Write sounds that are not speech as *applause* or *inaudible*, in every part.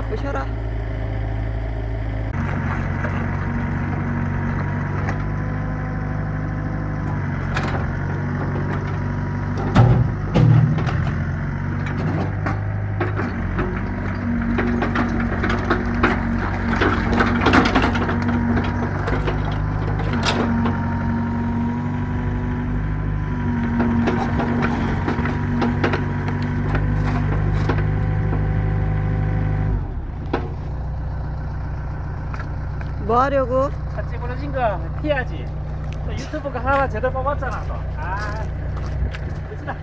부셔라 부 뭐 하려고? 차 찌부러진 거 피해야지. 또 유튜브가 하나 제대로 뽑았잖아. 또. 아, 그치다.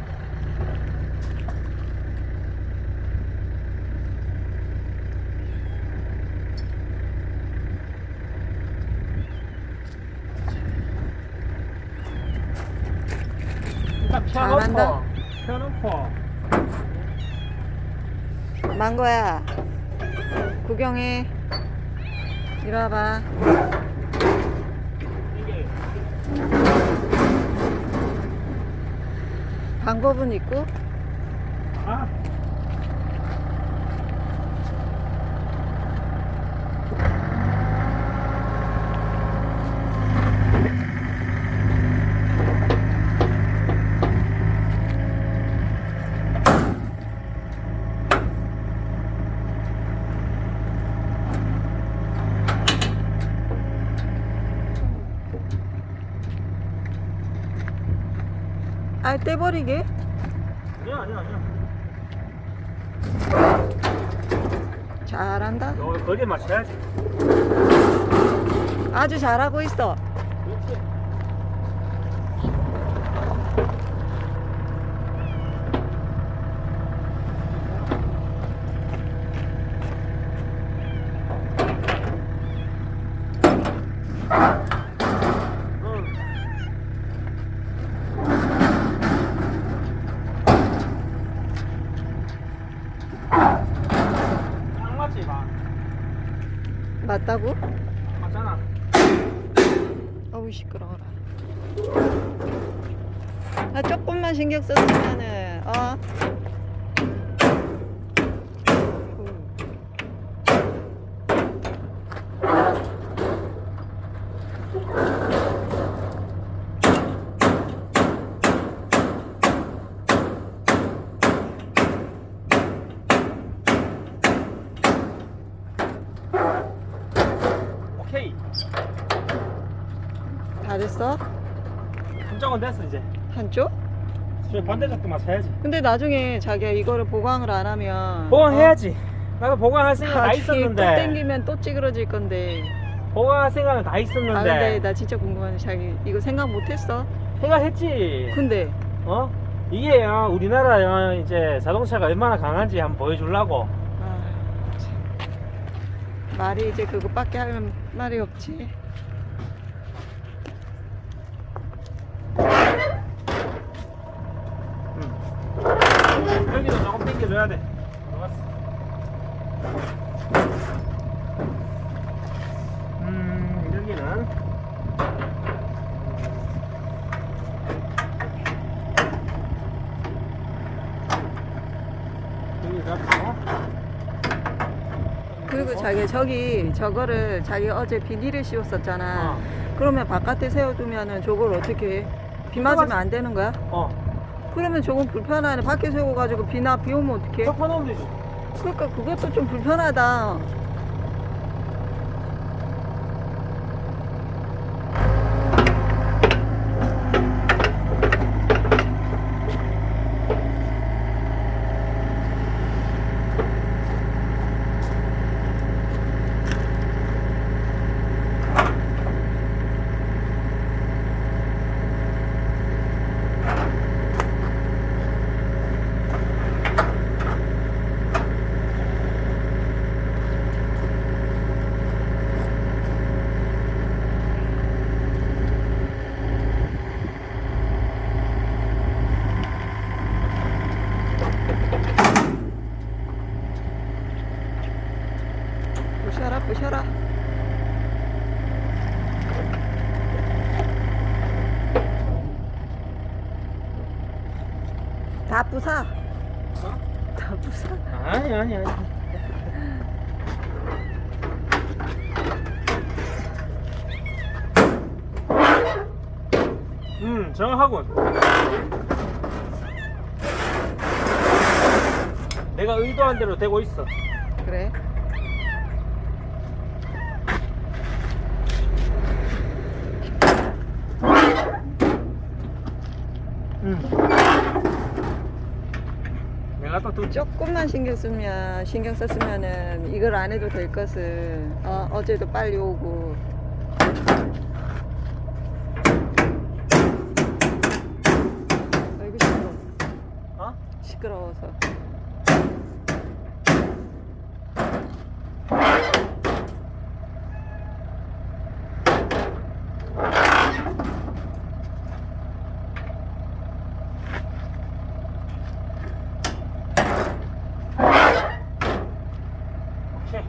일단 잘한다. 펴놓고, 펴놓고. 망고야 구경해 이리 와봐. 방법은 있고? 아, 알 떼버리게 아니야, 아니야, 아니야. 잘한다 요 거리에 맞춰야지. 아주 잘하고 있어 그렇지. 응. 딱 맞지, 막. 맞다고? 맞잖아. 어우 시끄러워라 아 조금만 신경 썼으면은 어 오케이. 다 됐어? 한쪽은 됐어, 이제. 한쪽? 저 반대쪽도 맞춰야지. 근데 나중에 자기가 이거를 보강을 안 하면 보강해야지. 나도 보강할 생각 다 나중에 또 있었는데. 땡기면 또 찌그러질 건데 보강할 생각은 다 아 근데 있었는데. 나 진짜 궁금한데 자기 이거 생각 못했어? 생각했지. 근데 어? 이게 어, 우리나라 어, 이제 자동차가 얼마나 강한지 한번 보여주려고. 말이 이제 그것밖에 할 말이 없지. 응. 여기도 조금 당겨줘야 돼. 들어갔어. 음, 여기는. 여기 잡고. 그리고 자기 저기 저거를 자기 어제 비닐을 씌웠었잖아. 어. 그러면 바깥에 세워두면은 저걸 어떻게 해? 비 맞으면 안 되는 거야? 어. 그러면 저건 불편하네. 밖에 세워가지고 비나 비 오면 어떡해? 그러니까 그것도 좀 불편하다. 오셔라. 다 부사. 어? 다 부사. 아니 아니 아니. 음 정학원. 내가 의도한 대로 되고 있어. 그래. 음. 내가 또 두... 조금만 신경 쓰면 신경 썼으면은 이걸 안 해도 될 것을 어, 어제도 빨리 오고 아이고 시끄러 어? 시끄러워서 오케이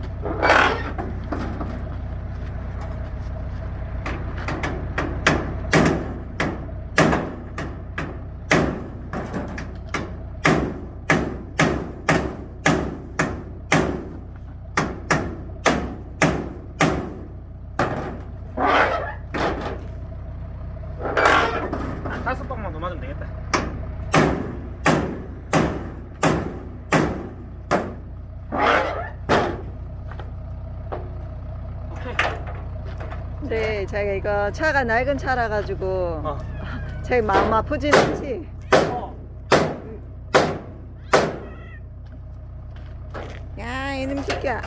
한 맞으면 되겠다 오케이 근데 자기가 이거 차가 낡은 차라 가지고 어. *laughs* 자기 마음 아프진 않지? 어. 야 이놈 새끼야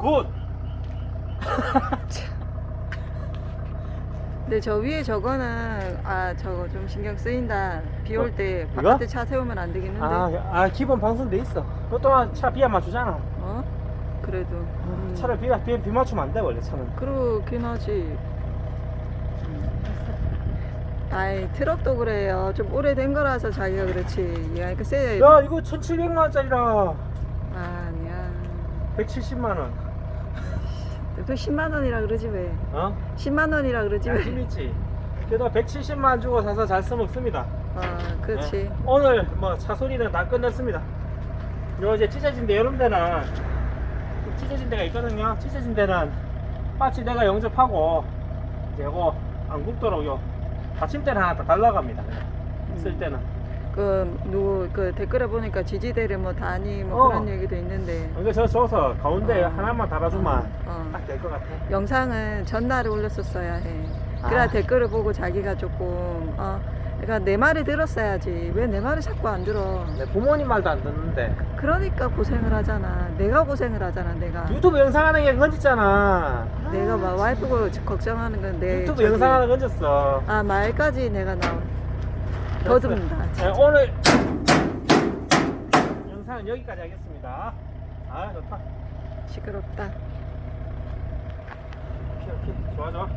굿! *laughs* 근데 저 위에 저거는 아 저거 좀 신경 쓰인다 비올때 어, 이거? 바깥에 차 세우면 안 되겠는데 아, 아 기본 방송돼 있어. 그것 또한 차 비안 맞추잖아. 어? 그래도 음. 차를 비, 비, 비 맞추면 안 돼, 원래 차는. 그러긴 하지 아이 트럭도 그래요 좀 오래된 거라서 자기가 그렇지 야 이거 세 야, 이거 1,700만 원짜리라. 아니야 170만 원. 또 10만 원이라 그러지 왜 어? 10만 원이라 그러지 왜 양심 있지. 게다가 170만 주고 사서 잘 써먹습니다. 아 그렇지 네. 오늘 뭐 차소리는 다 끝냈습니다. 요 이제 찢어진 데 이런 데는 좀 찢어진 데가 있거든요. 찢어진 데는 마치 내가 영접하고 이제 요거 안 굽도록 요 받침대를 하나 더 달라갑니다. 쓸 때는. 그 누구 그 댓글에 보니까 지지대를 뭐 다니 뭐 어. 그런 얘기도 있는데 이거 저 줘서 가운데 어. 하나만 달아주면 어. 딱 될 것 같아. 영상은 전날에 올렸었어야 해. 그래야 아. 댓글을 보고 자기가 조금 어 그러니까 내 말을 들었어야지 왜 내 말을 자꾸 안 들어 내 부모님 말도 안 듣는데 그러니까 고생을 하잖아 내가 고생을 하잖아 내가 유튜브 영상 하는 게 건졌잖아. 내가 막 와이프 걱정하는 건데 유튜브 영상 하나 건졌어. 아 말까지 내가 나온 더듬다 네, 오늘 영상은 여기까지 하겠습니다. 아 좋다. 시끄럽다 오케이 오케이 좋아 좋아.